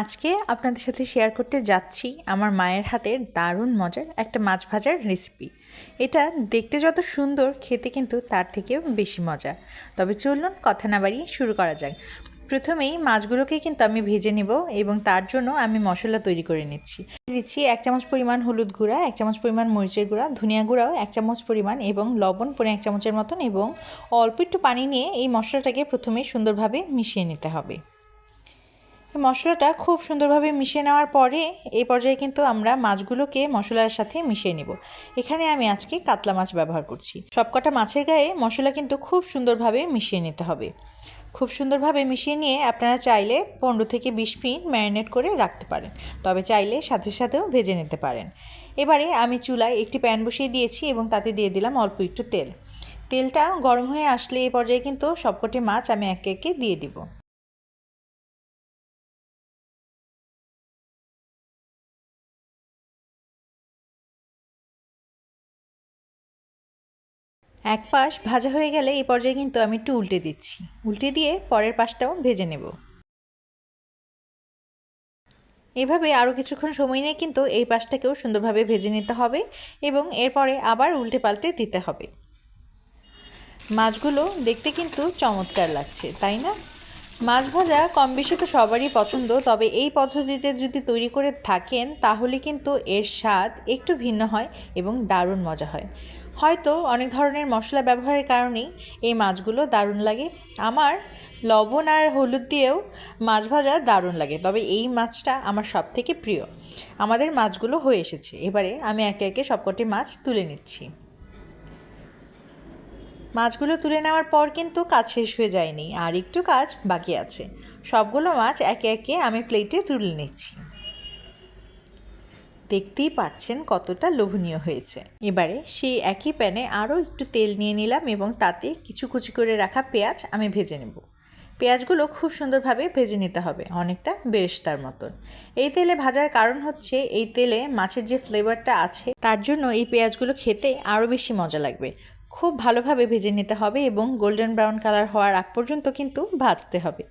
আজকে আপনাদের সাথে শেয়ার করতে যাচ্ছি আমার মায়ের হাতের দারুণ মজার একটা মাছ ভাজার রেসিপি এটা দেখতে যত সুন্দর, খেতে কিন্তু তার থেকেও বেশি মজা তবে চলুন কথা না বাড়িয়ে শুরু করা যাক। প্রথমেই মাছগুলোকে কিন্তু আমি ভেজে নেব এবং তার জন্য আমি মশলা তৈরি করে নিচ্ছি। দিচ্ছি এক চামচ পরিমাণ হলুদ গুঁড়া, এক চামচ পরিমাণ মরিচের গুঁড়া, ধনিয়া গুঁড়াও এক চামচ পরিমাণ এবং লবণ পরে এক চামচের মতন এবং অল্প একটু পানি নিয়ে এই মশলাটাকে প্রথমে সুন্দরভাবে মিশিয়ে নিতে হবে। মশলাটা খুব সুন্দরভাবে মিশিয়ে নেওয়ার পরে এই পর্যায়ে কিন্তু আমরা মাছগুলোকে মশলার সাথে মিশিয়ে নেব। এখানে আমি আজকে কাতলা মাছ ব্যবহার করছি। সবকটা মাছের গায়ে মশলা কিন্তু খুব সুন্দরভাবে মিশিয়ে নিতে হবে। খুব সুন্দরভাবে মিশিয়ে নিয়ে আপনারা চাইলে পনেরো থেকে বিশ মিনিট ম্যারিনেট করে রাখতে পারেন। তবে চাইলে সাথে সাথেও ভেজে নিতে পারেন। এবারে আমি চুলায় একটি প্যান বসিয়ে দিয়েছি এবং তাতে দিয়ে দিলাম অল্প একটু তেল। তেলটা গরম হয়ে আসলে এই পর্যায়ে কিন্তু সবকটি মাছ আমি একে একে দিয়ে দিব। এক পাশ ভাজা হয়ে গেলে এই পর্যায়ে কিন্তু আমি একটু উল্টে দিচ্ছি। উল্টে দিয়ে পরের পাশটাও ভেজে নেব। এভাবে আরও কিছুক্ষণ সময় নিয়ে কিন্তু এই পাশটাকেও সুন্দরভাবে ভেজে নিতে হবে এবং এরপরে আবার উল্টে পাল্টে দিতে হবে। মাছগুলো দেখতে কিন্তু চমৎকার লাগছে, তাই না? মাছ ভাজা কম বেশি তো সবারই পছন্দ, তবে এই পদ্ধতিতে যদি তৈরি করে থাকেন, তাহলে কিন্তু এর স্বাদ একটু ভিন্ন হয় এবং দারুণ মজা হয়। হয়তো অনেক ধরনের মশলা ব্যবহারের কারণেই এই মাছগুলো দারুণ লাগে। আমার লবণ আর হলুদ দিয়েও মাছ ভাজা দারুণ লাগে, তবে এই মাছটা আমার সব থেকে প্রিয়। আমাদের মাছগুলো হয়ে এসেছে, এবারে আমি একে একে সবকটি মাছ তুলে নিচ্ছি। মাছগুলো তুলে নেওয়ার পর কিন্তু কাজ শেষ হয়ে যায়নি, আর একটু কাজ বাকি আছে। সবগুলো মাছ একে একে আমি প্লেটে তুলে নিচ্ছি। দেখতেই পাচ্ছেন কতটা লোভনীয় হয়েছে। এবারে সেই একই প্যানে আরও একটু তেল নিয়ে নিলাম এবং তাতে কিছু কুচি করে রাখা পেঁয়াজ আমি ভেজে নেব। পেঁয়াজগুলো খুব সুন্দরভাবে ভেজে নিতে হবে, অনেকটা বেরেস্তার মতন। এই তেলে ভাজার কারণ হচ্ছে, এই তেলে মাছের যে ফ্লেভারটা আছে, তার জন্য এই পেঁয়াজগুলো খেতে আরও বেশি মজা লাগবে। খুব ভালোভাবে ভেজে নিতে হবে এবং গোল্ডেন ব্রাউন কালার হওয়ার আগ পর্যন্ত কিন্তু ভাজতে হবে।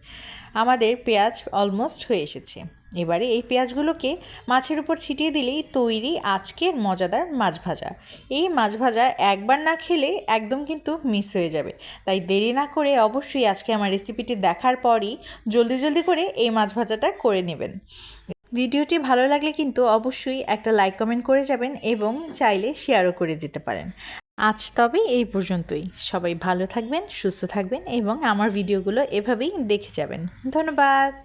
আমাদের পেঁয়াজ অলমোস্ট হয়ে এসেছে। এবারে এই পেঁয়াজগুলোকে মাছের উপর ছিটিয়ে দিলেই তৈরি আজকের মজাদার মাছ ভাজা। এই মাছ ভাজা একবার না খেলে একদম কিন্তু মিস হয়ে যাবে। তাই দেরি না করে অবশ্যই আজকে আমার রেসিপিটি দেখার পরই জলদি জলদি করে এই মাছ ভাজাটা করে নেবেন। ভিডিওটি ভালো লাগলে কিন্তু অবশ্যই একটা লাইক কমেন্ট করে যাবেন এবং চাইলে শেয়ারও করে দিতে পারেন। আজ তবে এই পর্যন্তই। সবাই ভালো থাকবেন, সুস্থ থাকবেন এবং আমার ভিডিওগুলো এভাবেই দেখে যাবেন। ধন্যবাদ।